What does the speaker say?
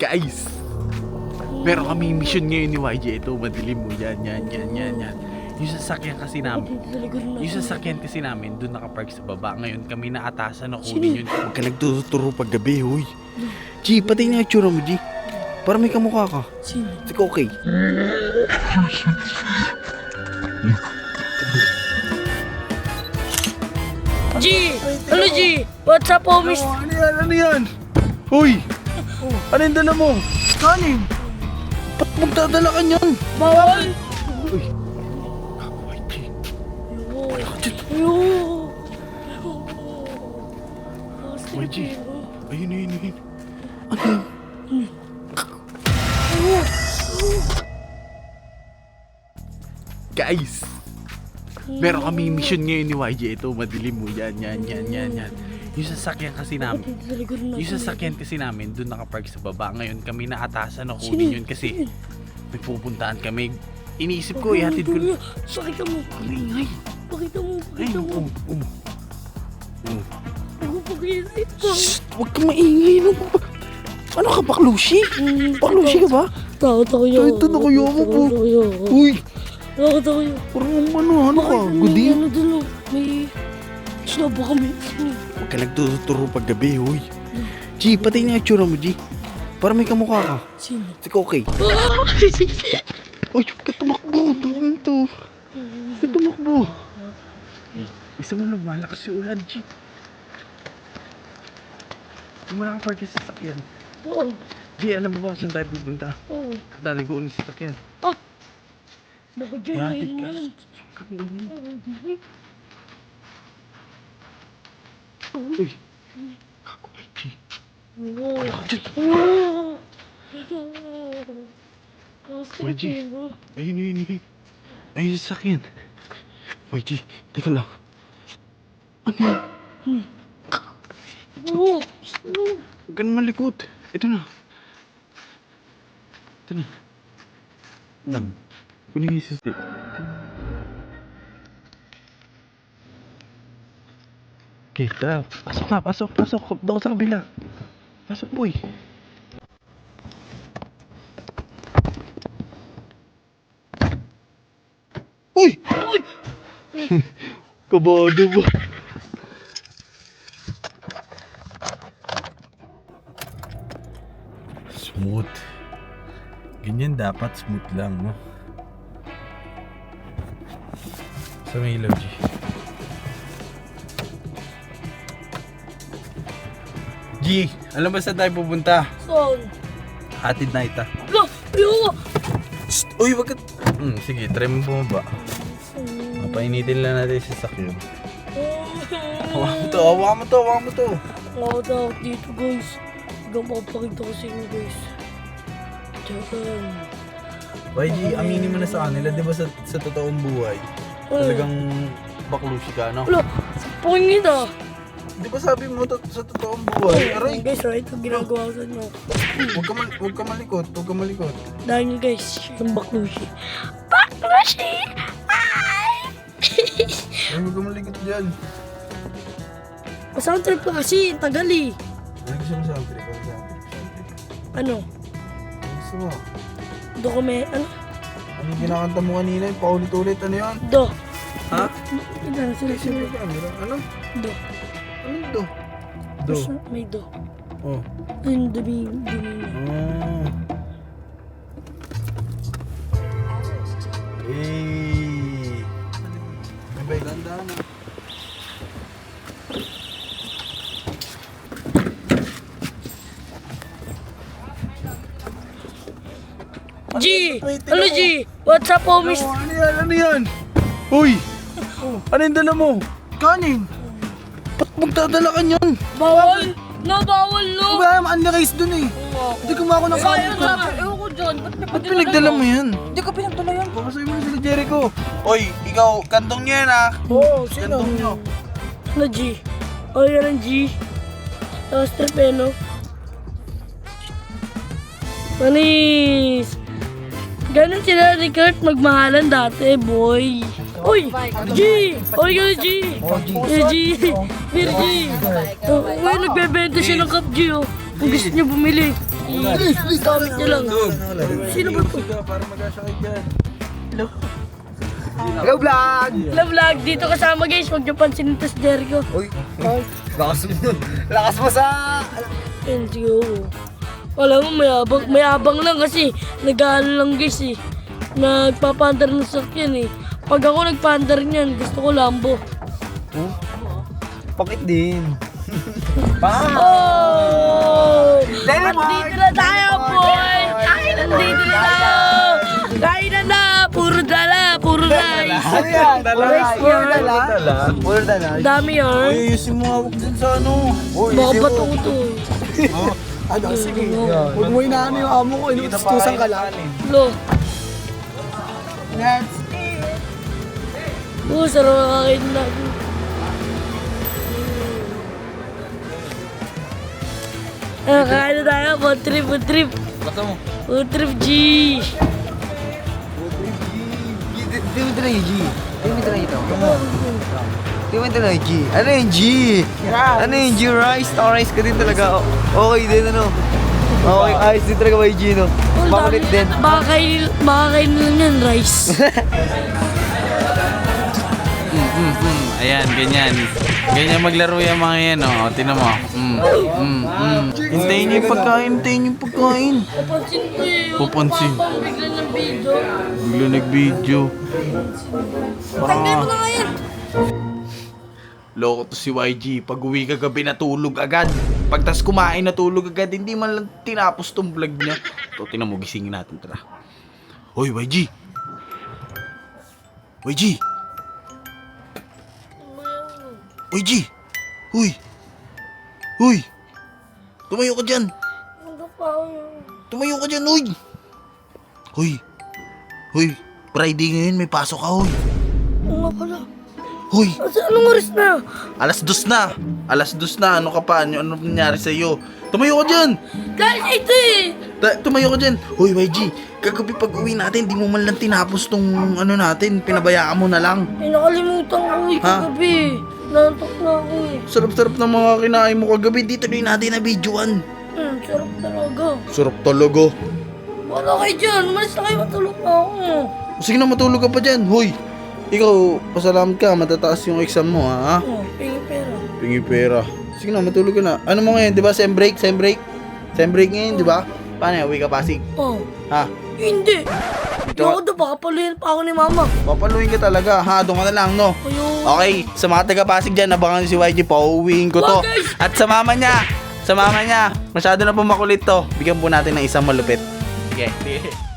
Guys, meron kami mission ngayon ni YJ. Ito, madilim mo. Yan, yan, yan, yan, yan. Yung sasakyan kasi namin, na. yung sasakyan kasi namin, doon nakapark sa baba. Ngayon kami naatasan na kunin yun. Huwag ka nagtuturo pag gabi, huy. G, pati nga yung tsura mo, G. Para may kamukha ka. Sino? Sige, okay. G! Ano G? What's up, homies? ano yan? Ano yan? Huy! Ano yung dala mo? Kanin! Ba't magdadala ka niyan? Bawal! Uy! YG. Ayo! YG. Ayun, ayun, ayun. Ano yan? Guys! Meron kami mission ngayon ni YG. Ito, madilim mo. Yan, yan, yan, yan, yan. Yung sasakyan kasi namin, na. yung sasakyan kasi namin, doon nakapark sa baba. Ngayon kami naatasan na kunin yun kasi may pupuntahan kami. Iniisip ko, ihatid ko. Sakit ka mo. Ang ingay. Pakita mo. Pakita um, mo. um. Um. Ako pag-iisip ko. Shh! Huwag ka maingay. Ano ba? Ano ka, baklushi? Baklushi ka ba? Takot ako yun. Ito na kayo ako po. Takot ako yun. Uy! Takot ako yun. Parang ano, ano ka? May Ano dun oh. May... Snowball kami. Huwag ka nagtuturo pag gabi, huy. G, pati nga yung tsura mo, G. Para may kamukha ka. Sino? Sige, okay. Uy, ka tumakbo. Tuwang to. Huwag ka tumakbo. Isa mo lang, malakas yung ulan, G. Hindi mo nakapark yung sasakyan. Oo. G, alam mo ba saan tayo pupunta? Oo. Dali ko ulit sasakyan. Ah! Bakit? Yatik Ngayon ka. Kako, G. Oo. Dyan. Oo. YG. Ayun, ayun, ayun. Ayun yung sasakyan. YG, teka lang. Ano yan? Oo. Huwag ka na malikot. Ito na. Ito na. Lang. Kunin yung stick. Okay, tara. Pasok na, pasok, pasok. Doon sa kabila. Pasok, boy. Uy! Uy! Kabado ba? Smooth. Ganyan dapat smooth lang, no? Sa may ilaw, G. G, alam ba saan tayo pupunta? Saan? Hatid na ita. Lo! Ayoko! Shh! Uy, wag ka... Hmm, sige, try mo bumaba. Mapainitin lang natin sa sakyo. Hawa mo to, hawa mo to, hawa mo to. Takot ako dito guys. Hanggang makapakita ko sa inyo guys. Diyan. YG, aminin mo na sa kanila, di ba sa, sa totoong buhay, talagang baklusi ka, no? Wala! Pungin ah! Di ba sabi mo to, sa totoong buhay? Aray, Guys, right? Ito ginagawa ko sa inyo. huwag ka, mal- huwag ka malikot, huwag ka malikot. Dahil nyo guys, yung baklushi. Baklushi! Ay! Ay, huwag ka malikot dyan. Sound trip ka kasi, tagal eh. Ano gusto mo sa akin? Ano sa akin? Ano? Ano gusto mo? Do kami, ano? Ano yung kinakanta mo kanina? Paulit-ulit, ano yun? Do. Ha? Ano? Do. Do? Do. Basta May do. Oh. Yung dumi, dumi na. Oh. Hey. May bay ganda na. G! Ano G? What's up, homies? Oh, ano yan? Ano yan? Uy! Ano yung dala mo? Kanin! Magdadala ka niyan? Bawal! No, bawal, no! Ba, unli-race dun eh. Hindi kumako ng kanin ko. Ewan ko dyan. Ba't may Ba't pinagdala mo yan? Hindi ko pinagdala yan. Baka sa'yo mo na sila Jericho. Oy, ikaw, kantong niya yan ah. Oo, Kantong nyo. Ano G? O yan ang G. Tapos trip eh, no? Manis! Ganun sila ni Kurt magmahalan dati, boy. Uy! G! Uy, ganun G! Eh, G! Beer G! Oh, Uy, nagbebenta siya ng cup G, oh. Kung gusto niyo bumili. Please, please, comment nyo lang. Sino ba to? Para mag-asakay dyan. Hello, vlog! Hello vlog, dito kasama guys, huwag nyo pansinin tos Jericho. Uy, lakas mo nun. Lakas mo sa... Let's go. Alam mo, mayabang, mayabang lang kasi nag-ano lang guys eh. Nagpapandar ng sakyan eh. Pag ako nagpandar niyan, gusto ko Lambo. Pakit din. Pa! Oh! Dahil At dito na tayo, boy! Kain na dito na tayo! Kain na na! Puro dala! Puro rice! Ano yan? Dala. Puro dala. Puro dala. Dami yan. Uy, ayusin mo hawak dun sa ano. Uy, Baka bato mo. ko to. Ano, sige. Huwag mo inaano yung amo ko. Inutustusan ka lang. Lo. Let's Oh, sarap nakakain na. Ah, kain na tayo. Food trip, food trip. Basta mo. Food trip, G. Di mo talaga G. Di mo talaga ito. Di mo talaga G. Ano yung G? Ano yung G? Rice? Star rice ka din talaga. Okay din ano. Okay, ayos din talaga may G no. Oh, Makulit din. Baka kainin lang yan, rice. Mm, mm. Ayan, ganyan. Ganyan maglaro yung mga yan, oh. Tinan mo. Mm, mm, mm. Hintayin niyo yung pagkain, hintayin niyo yung pagkain. Papansin ko eh. yung Papansin. papang bigla ng video. Bigla nag-video. Mo na ngayon. Loko to si YG. Pag uwi kagabi natulog agad. Pag tas kumain natulog agad, hindi man lang tinapos tong vlog niya. To, tinan mo, gisingin natin. Tara. Hoy, YG. YG. YG. Huy. Huy. Tumayo ka dyan. Ano pa? Tumayo ka dyan, huy. Huy. Huy. Friday ngayon, may pasok ka, huy. Ano pala? Huy. Kasi anong oras na? Alas dos na. Alas dos na. Ano ka pa? Ano, ano nangyari sa'yo? Tumayo ka dyan. Guys, ito eh! Ta- tumayo ka dyan. Hoy, YG. Kagabi pag uwi natin, di mo man lang tinapos tong ano natin. Pinabayaan mo na lang. Ay, nakalimutan ko eh, Ha? kagabi. Nantok na ako eh. Sarap-sarap ng mga kinain mo kagabi. Dito rin natin na videoan. Hmm, sarap talaga. Sarap talaga. Wala kayo dyan, umalis na kayo, matulog na ako. Sige na, matulog ka pa dyan. Hoy, ikaw, pasalamat ka. Matataas yung exam mo, ha? Oh, pingi pera. Pingi pera. Sige na, matulog ka na. Ano mo ngayon, di ba? Sem break, sem break. Sem break ngayon, di ba? Paano yan? Uwi ka pasig. Oh, Ha? hindi. Ito, Ako daw, baka pa ako ni mama. papaluin ka talaga. Ha? Doon ka na lang, no? Ayun. Okay, sa mga taga-Pasig dyan, abangan si YG, pauwiin ko to. Wag, guys! At sa mama niya, sa mama niya, masyado na po makulit to. Bigyan po natin ng isang malupit. Sige.